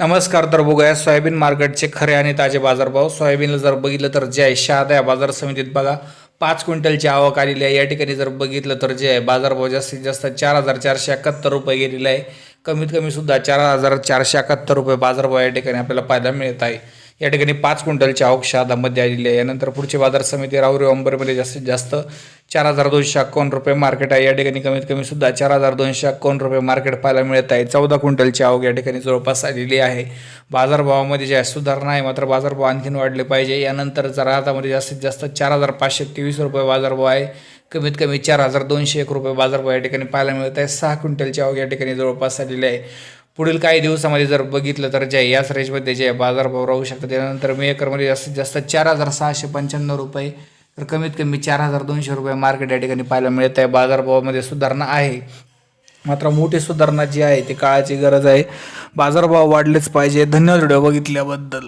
नमस्कार तर बघूया सोयाबीन मार्केटचे खरे आणि ताजे बाजारभाव. सोयाबीनला जर बघितलं तर जे आहे शहादा या बाजार समितीत बघा पाच क्विंटलची आवक आलेली आहे. या ठिकाणी जर बघितलं तर जे आहे बाजारभाव जास्तीत जास्त चार हजार चारशे एकाहत्तर रुपये गेलेला आहे. कमीत कमी सुद्धा चार हजार चारशे एकाहत्तर रुपये बाजारभाव या ठिकाणी आपल्याला पाहायला मिळत आहे. या ठिकाणी पाच क्विंटलची आवक शहादामध्ये आलेली आहे. यानंतर पुढची बाजार समिती राहुरी अंबरमध्ये जास्तीत जास्त चार हजार दोनशे अक्कावन्न रुपये मार्केट आहे. या ठिकाणी कमीत कमी सुद्धा चार हजार दोनशे अक्कावन्न रुपये मार्केट पाहायला मिळत आहे. चौदा क्विंटलची आवक या ठिकाणी जवळपास आलेली आहे. बाजारभावामध्ये जे आहे सुधारणा आहे मात्र बाजारभाव आणखीन वाढले पाहिजे. यानंतर जर हातामध्ये जास्तीत जास्त चार हजार पाचशे तेवीस रुपये बाजारभाव आहे कमीत कमी चार हजार दोनशे एक रुपये बाजारभाव या ठिकाणी पाहायला मिळत आहे. सहा क्विंटलची आवक या ठिकाणी जवळपास आलेली आहे. पुढील काही दिवसामध्ये जर बघितलं तर जे याच रेंजमध्ये जे बाजारभाव राहू शकतात. त्यानंतर मे एकरमध्ये जास्तीत जास्त चार हजार सहाशे पंच्याण्णव रुपये तर कमीत कमी चार हजार दोनशे रुपये मार्केट या ठिकाणी पाहायला मिळत आहे बाजारभावामध्ये सुधारणा आहे. मात्र मोठी सुधारणा जी आहे ती काळाची गरज आहे. बाजारभाव वाढलेच पाहिजे. धन्यवाद व्हिडिओ बघितल्याबद्दल.